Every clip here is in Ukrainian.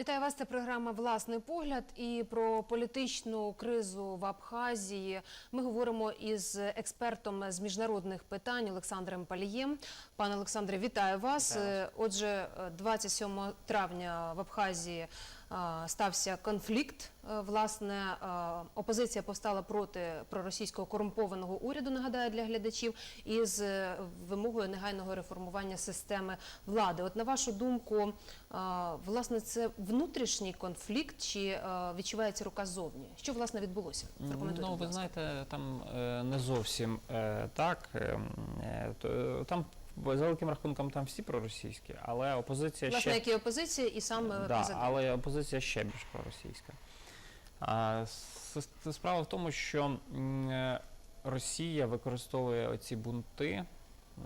Вітаю вас. Це програма Власний погляд. І про політичну кризу в Абхазії ми говоримо із експертом з міжнародних питань Олександром Палієм. Пане Олександре, вітаю вас. Вітаю Е, Отже, е, 27 травня в Абхазії е, стався конфлікт. Е, Власне, е, опозиція повстала проти проросійського корумпованого уряду. Нагадаю для глядачів, із е, вимогою негайного реформування системи влади. От на вашу думку, власне, це внутрішній конфлікт чи відчувається рука ззовні? Що власне відбулося? Ну, ви знаєте, там не зовсім так. Е, е, за великим рахунком там всі проросійські, але опозиція Власне, ще як і опозиція, і сам е, да, президент. але опозиція ще більш проросійська. А, с- с- справа в тому, що м, е, Росія використовує оці бунти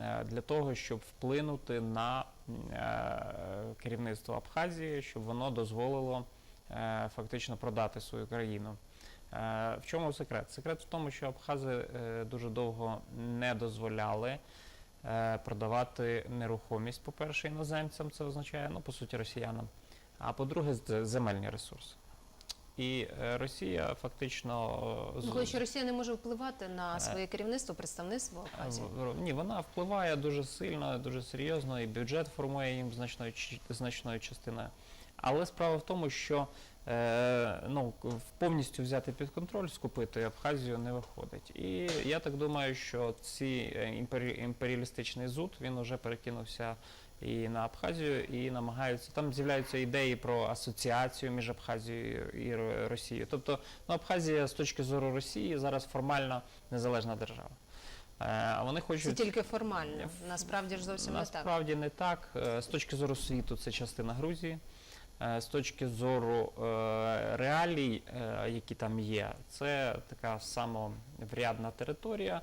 е, для того, щоб вплинути на м, е, керівництво Абхазії, щоб воно дозволило е, фактично продати свою країну. Е, В чому секрет? Секрет в тому, що Абхази е, дуже довго не дозволяли продавати нерухомість, по-перше, іноземцям, це означає, ну, по суті, росіянам, а по-друге, земельні ресурси. І е, Росія фактично е, Ну, коли що Росія не може впливати на Е, своє керівництво, представництво Абхазії. Ні, вона впливає дуже сильно, дуже серйозно, і бюджет формує їм значною значною частиною. Але справа в тому, що е, ну, повністю взяти під контроль, скупити Абхазію не виходить. І я так думаю, що е, імпері- імперіалістичний зуд він вже перекинувся і на Абхазію, і намагаються. Там з'являються ідеї про асоціацію між Абхазією і Росією. Тобто, ну, Абхазія з точки зору Росії зараз формально незалежна держава. Е, А вони Це хочуть тільки формально. Насправді ж зовсім не так. насправді не так. Е, З точки зору світу це частина Грузії. Е, З точки зору е, реалій, е, які там є, це така самоврядна територія,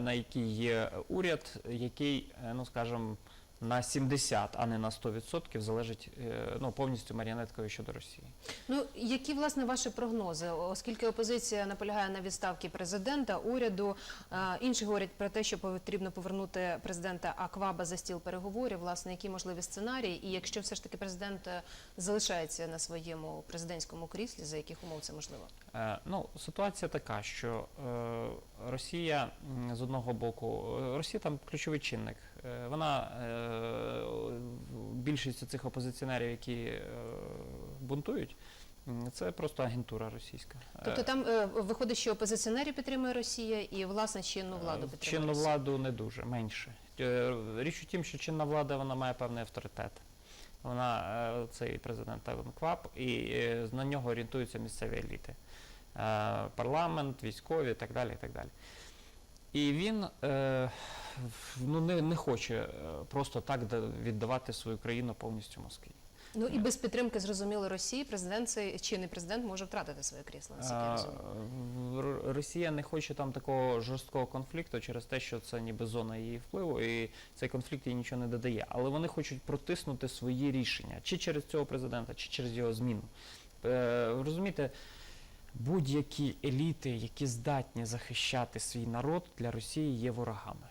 на якій є уряд, який, ну скажімо, на 70, а не на 100% залежить е, ну, повністю маріонеткою щодо Росії. Ну які власне ваші прогнози? Оскільки опозиція наполягає на відставці президента, уряду, е, інші говорять про те, що потрібно повернути президента Акваба за стіл переговорів. Власне, які можливі сценарії, і якщо все ж таки президент е, залишається на своєму президентському кріслі, за яких умов це можливо? Е, Ну, ситуація така, що е, Росія з одного боку, е, Росія там ключовий чинник. Е, вона е, більшість цих опозиціонерів, які бунтують, це просто агентура російська. Тобто там е, виходить, що опозиціонерів підтримує Росія і власне чинну владу підтримує чинну Росія. владу не дуже, менше. Річ у тім, що чинна влада вона має певний авторитет. Вона цей президент Еван Квап, і на нього орієнтуються місцеві еліти. Е, Парламент, військові і так далі. І так далі. І він е, ну, не, не хоче е, просто так віддавати свою країну повністю Москві. Ну і без підтримки зрозуміло Росії, президент цей чинний президент може втратити своє крісло. Розумію. Росія не хоче там такого жорсткого конфлікту через те, що це ніби зона її впливу, і цей конфлікт їй нічого не додає. Але вони хочуть протиснути свої рішення чи через цього президента, чи через його зміну. Розумієте, будь-які еліти, які здатні захищати свій народ для Росії, є ворогами.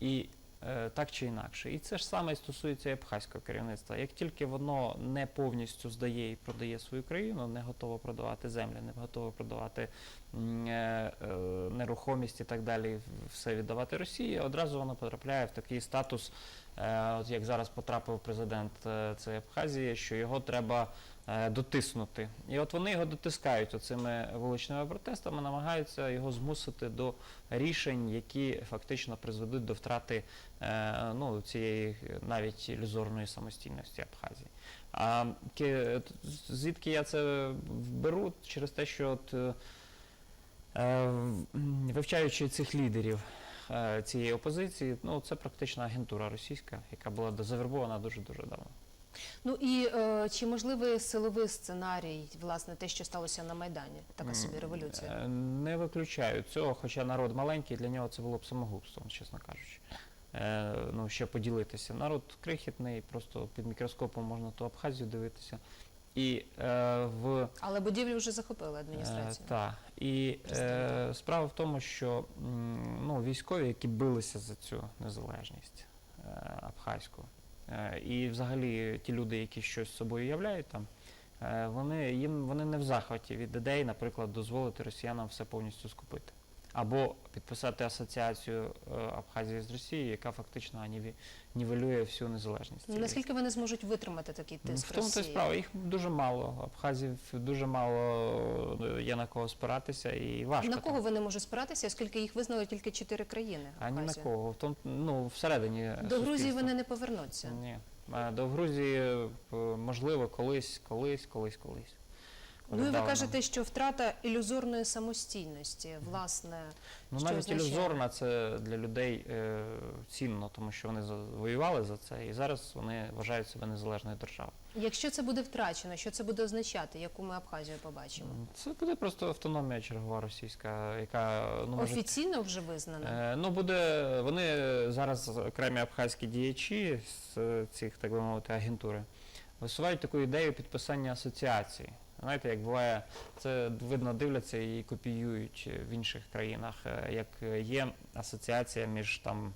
І е, так чи інакше. І це ж саме стосується і абхазького керівництва. Як тільки воно не повністю здає і продає свою країну, не готово продавати землі, не готово продавати е, е, нерухомість і так далі, все віддавати Росії, одразу воно потрапляє в такий статус, от як зараз потрапив президент цієї Абхазії, що його треба дотиснути. І от вони його дотискають оцими вуличними протестами, намагаються його змусити до рішень, які фактично призведуть до втрати е, ну, цієї навіть ілюзорної самостійності Абхазії. А звідки я це беру? Через те, що от, е, е, вивчаючи цих лідерів е, цієї опозиції, ну це практично агентура російська, яка була завербована дуже-дуже давно. Ну і е, чи можливий силовий сценарій, власне, те, що сталося на Майдані, така собі революція? Е, Не виключаю цього, хоча народ маленький, для нього це було б самогубством, чесно кажучи. Е, ну, ще поділитися. Народ крихітний, просто під мікроскопом можна ту Абхазію дивитися. І е, в Але будівлю вже захопили адміністрацію. Е, Так. І е, справа в тому, що ну, військові, які билися за цю незалежність е, абхазьку, і взагалі ті люди, які щось собою являють там, Е, Вони їм вони не в захваті від ідеї, наприклад, дозволити росіянам все повністю скупити. Або підписати асоціацію е, Абхазії з Росією, яка фактично нівелює всю незалежність. Наскільки вони зможуть витримати такий Ну, тиск В тому то справа, їх дуже мало. Абхазів дуже мало е, є на кого спиратися і важко. На там. кого вони можуть спиратися, оскільки їх визнали тільки чотири країни? А ні на кого. В тому, ну, всередині. До Грузії вони не повернуться. Ні. Е, До Грузії, можливо, колись, колись, колись, колись. Ну і ви кажете, що втрата ілюзорної самостійності, власне, Ну, що навіть означає? ілюзорна це для людей е, цінно, тому що вони воювали за це, і зараз вони вважають себе незалежною державою. якщо це буде втрачено, що це буде означати, яку ми Абхазію побачимо? Це буде просто автономія чергова російська, яка ну може Офіційно вже визнана? Е, Ну, буде, вони зараз окремі абхазькі діячі з цих, так би мовити, агентури висувають таку ідею підписання асоціації. Знаєте, як буває, це видно дивляться і копіюють в інших країнах, е, як є асоціація між там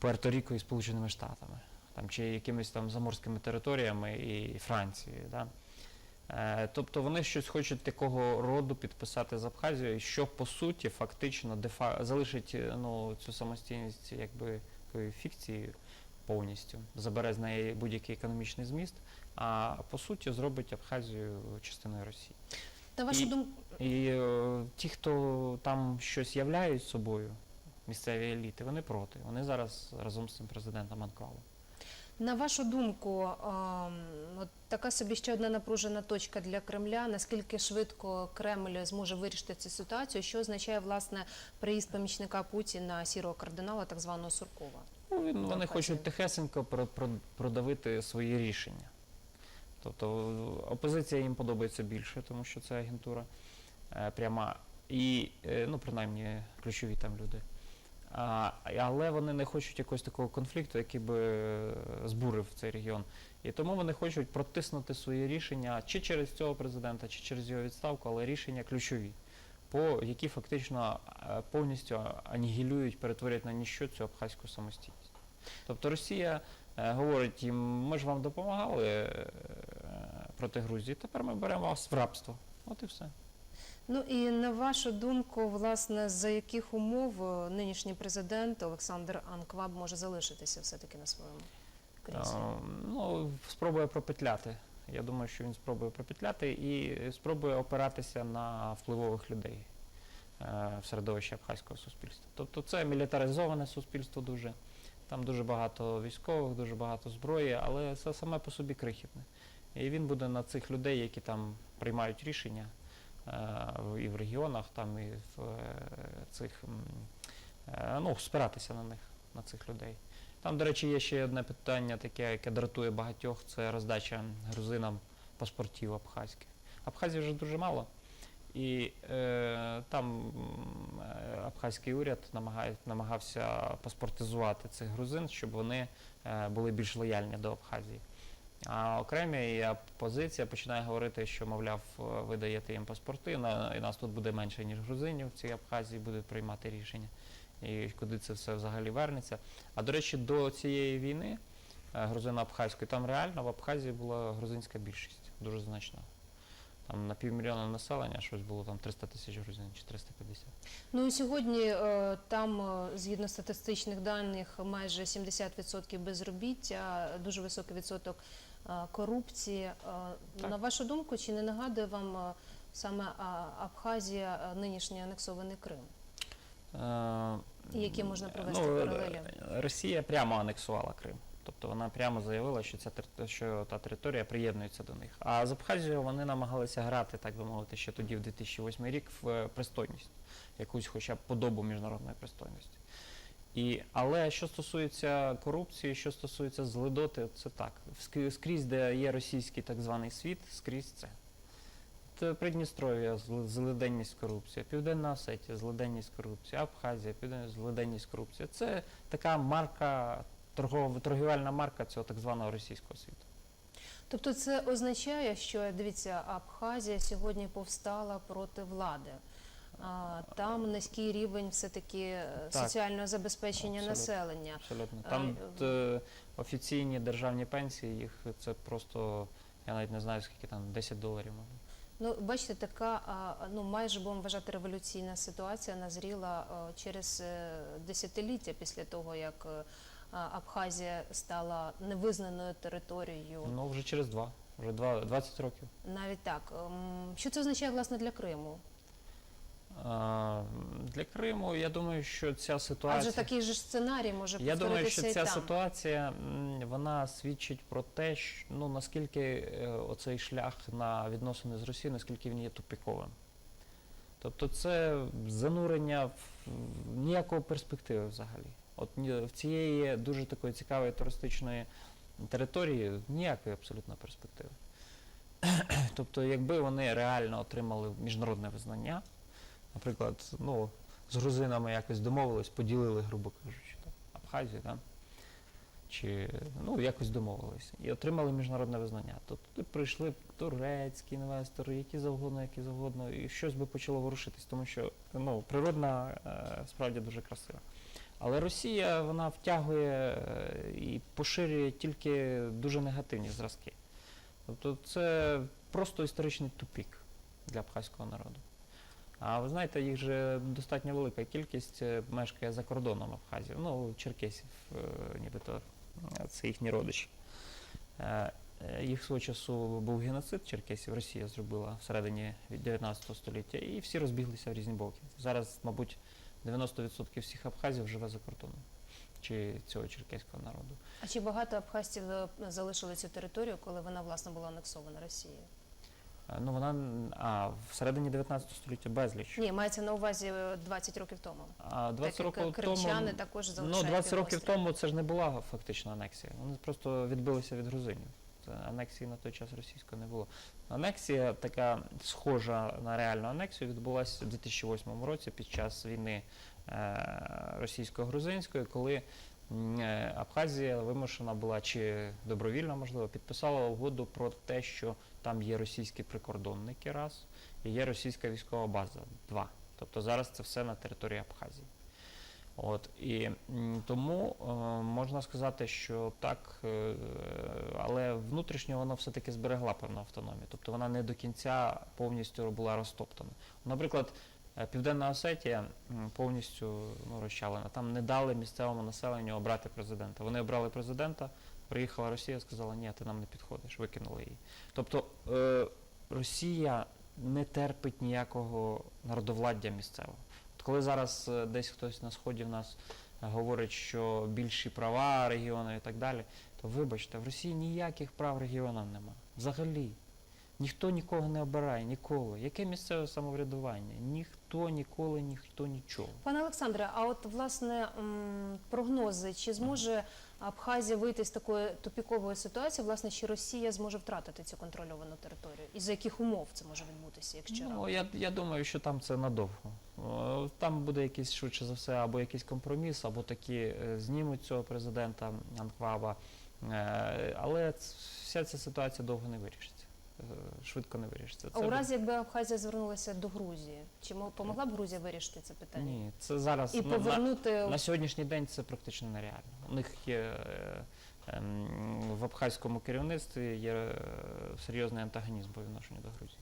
Пуерто-Ріко і Сполученими Штатами, там чи якимись там заморськими територіями і Францією. Да? Е, Тобто вони щось хочуть такого роду підписати з Абхазією, що по суті фактично дефа залишить е, ну, цю самостійність якби фікцією повністю, забере з неї будь-який економічний зміст, а по суті зробить Абхазію частиною Росії. На вашу і- думку, І е, ті, хто там щось являють собою, місцеві еліти, вони проти. Вони зараз разом з цим президентом анклаву. на вашу думку, от така собі ще одна напружена точка для Кремля. Наскільки швидко Кремль зможе вирішити цю ситуацію? Що означає власне приїзд помічника Путіна сірого кардинала, так званого Суркова? Ну, він, вони хочуть тихесенько про- про- продавити свої рішення. Тобто опозиція їм подобається більше, тому що це агентура е, пряма. І, е, ну, принаймні, ключові там люди. А, але вони не хочуть якогось такого конфлікту, який би е, збурив цей регіон. І тому вони хочуть протиснути свої рішення чи через цього президента, чи через його відставку, але рішення ключові, по які фактично повністю анігілюють, перетворять на ніщо цю абхазьку самостійність. Тобто Росія говорить їм, ми ж вам допомагали е, проти Грузії, тепер ми беремо вас в рабство. От і все. Ну і на вашу думку, власне, за яких умов е, нинішній президент Олександр Анкваб може залишитися все-таки на своєму кріслі? Е, Ну, спробує пропетляти. Я думаю, що він спробує пропетляти і спробує опиратися на впливових людей е, в середовищі абхазького суспільства. Тобто це мілітаризоване суспільство дуже. Там дуже багато військових, дуже багато зброї, але це саме по собі крихітне. І він буде на цих людей, які там приймають рішення е, і в регіонах, там і в е, цих е, ну, спиратися на них, на цих людей. Там, до речі, є ще одне питання, таке, яке дратує багатьох, це роздача грузинам паспортів абхазьких. Абхазії вже дуже мало. І е, там е, абхазький уряд намагає, намагався паспортизувати цих грузин, щоб вони е, були більш лояльні до Абхазії. А окремі і опозиція починає говорити, що, мовляв, е, ви даєте їм паспорти, на, і нас тут буде менше, ніж грузинів в цій Абхазії, будуть приймати рішення. І куди це все взагалі вернеться. А до речі, до цієї війни е, грузино-абхазької, там реально в Абхазії була грузинська більшість, дуже значна. Там на півмільйона населення щось було там 300 тисяч грузин чи 350. Ну і сьогодні е, там, е, згідно статистичних даних, майже 70% безробіття, дуже високий відсоток е, корупції. Так. На вашу думку, чи не нагадує вам саме Абхазія нинішній анексований Крим? Е, які можна провести ну, паралелі? Росія прямо анексувала Крим. Тобто вона прямо заявила, що ця що та територія приєднується до них. А з Абхазією вони намагалися грати, так би мовити, ще тоді, в 2008 рік, в е, пристойність, якусь хоча б подобу міжнародної пристойності. І, але що стосується корупції, що стосується злидоти, це так. Скрізь, де є російський так званий світ, скрізь це. Придністров'я, зли- злиденність корупція, Південна Осетія, злиденність корупція, Абхазія, Південна злиденність корупція. Це така марка, торгова, торгівельна марка цього так званого російського світу. Тобто це означає, що дивіться, Абхазія сьогодні повстала проти влади. Там низький рівень все-таки е, Так. соціального забезпечення Абсолютно. населення. Абсолютно. Там е, е, офіційні державні пенсії, їх це просто Я навіть не знаю, скільки там 10 доларів. мабуть. Ну, бачите, така ну майже будемо вважати революційна ситуація назріла через е, десятиліття після того, як е, Абхазія стала невизнаною територією. Ну, вже через два, вже два, 20 років. Навіть так. Ем, Що це означає власне для Криму? А, для Криму, я думаю, що ця ситуація. Адже такий же сценарій може Я думаю, що і ця там. ситуація вона свідчить про те, що, ну, наскільки е, оцей шлях на відносини з Росією, наскільки він є тупіковим. Тобто це занурення в ніякої перспективи взагалі. От в цієї дуже такої цікавої туристичної території ніякої абсолютно перспективи. Тобто, якби вони реально отримали міжнародне визнання, наприклад, ну, з грузинами якось домовились, поділили, грубо кажучи, там, Абхазію, да? чи ну, якось домовились і отримали міжнародне визнання. То туди прийшли б турецькі інвестори, які завгодно, які завгодно, і щось би почало ворушитись, тому що ну, природна е, справді дуже красива. Але Росія вона втягує е, і поширює тільки дуже негативні зразки. Тобто це просто історичний тупік для абхазького народу. А ви знаєте, їх же достатньо велика кількість е, мешкає за кордоном Абхазії. Ну, черкесів, е, нібито це їхні родичі. Їх свого часу був геноцид черкесів, Росія зробила всередині 19 століття, і всі розбіглися в різні боки. Зараз, мабуть, 90% всіх абхазів живе за кордоном чи цього черкеського народу. А чи багато абхазців е, залишили цю територію, коли вона власне була анексована Росією? Е, Ну, вона а, всередині 19 століття безліч. Ні, мається на увазі е, 20 років тому. А 20 Так років кримчани тому, також ну, залишають 20 років тому це ж не була фактично анексія. Вони просто відбилися від грузинів. Це анексії на той час російської не було. Анексія, така схожа на реальну анексію, відбулася у 2008 році під час війни е, російсько-грузинської, коли е, Абхазія вимушена була чи добровільно, можливо, підписала угоду про те, що там є російські прикордонники, раз, і є російська військова база, два. Тобто зараз це все на території Абхазії. От і тому е, можна сказати, що так, е, але внутрішньо вона все-таки зберегла певну автономію. Тобто вона не до кінця повністю була розтоптана. Наприклад, е, Південна Осетія повністю ну, розчалена. Там не дали місцевому населенню обрати президента. Вони обрали президента, приїхала Росія, сказала, ні, ти нам не підходиш, викинули її. Тобто е, Росія не терпить ніякого народовладдя місцевого. От коли зараз е, десь хтось на сході в нас говорить, що більші права регіону і так далі, то вибачте, в Росії ніяких прав регіонам нема. Взагалі. Ніхто нікого не обирає, ніколи. Яке місцеве самоврядування? Ніхто ніколи, ніхто нічого. Пане Олександре, а от власне прогнози, чи зможе Абхазія вийти з такої тупікової ситуації, власне, чи Росія зможе втратити цю контрольовану територію? І за яких умов це може відбутися, якщо Ну, я, я думаю, що там це надовго. О, Там буде якийсь швидше за все, або якийсь компроміс, або такі е, знімуть цього президента Анкваба. Е, Але вся ця ситуація довго не вирішиться. Е, Швидко не вирішиться. а у разі, якби Абхазія звернулася до Грузії, чи мо- помогла б Грузія вирішити це питання? Ні, це зараз І на- на- повернути На сьогоднішній день це практично нереально. У них є е, ем, в абхазькому керівництві є е, серйозний антагонізм по відношенню до Грузії.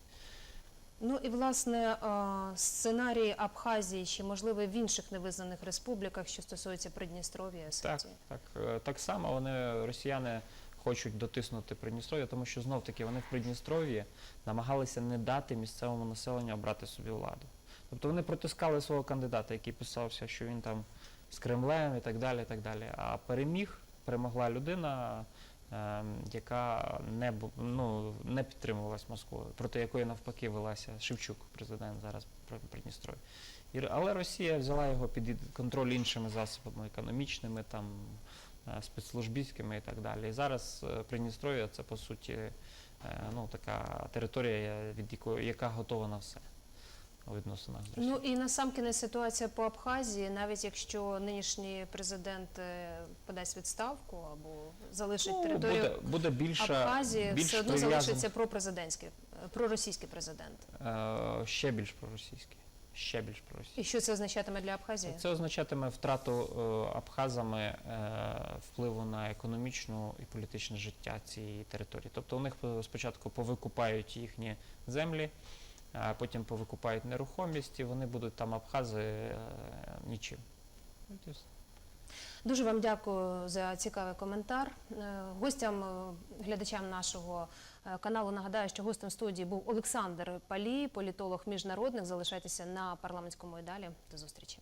Ну і власне а, сценарій Абхазії чи можливо в інших невизнаних республіках, що стосується Придністров'я Так, так, е, так само вони, росіяни, хочуть дотиснути Придністров'я, тому що знов таки вони в Придністров'ї намагалися не дати місцевому населенню обрати собі владу. Тобто вони протискали свого кандидата, який писався, що він там з Кремлем і так далі. І так далі. А переміг, перемогла людина, яка не, ну, не підтримувалась Москвою, проти якої навпаки велася Шевчук, президент зараз Придністров'я. Але Росія взяла його під контроль іншими засобами економічними, там, е, спецслужбістськими і так далі. І зараз е, Придністров'я це по суті е, ну, така територія, від якої яка готова на все у відносинах з Росією. Ну і насамкінець ситуація по Абхазії, навіть якщо нинішній президент е, подасть відставку або залишить Ну, територію буде, буде більше, Абхазії, більш все одно прив'язан- залишиться пропрезидентський, е, проросійський президент. е, ще більш проросійський. ще більш проросійські. І що це означатиме для Абхазії? Це означатиме втрату е, абхазами е, впливу на економічну і політичне життя цієї території. Тобто у них спочатку повикупають їхні землі, потім повикупають нерухомість, і вони будуть там абхази е, нічим. Все. Дуже вам дякую за цікавий коментар. Е, Гостям, е, глядачам нашого каналу нагадаю, що гостем студії був Олександр Палій, політолог міжнародних. Залишайтеся на парламентському і далі. До зустрічі.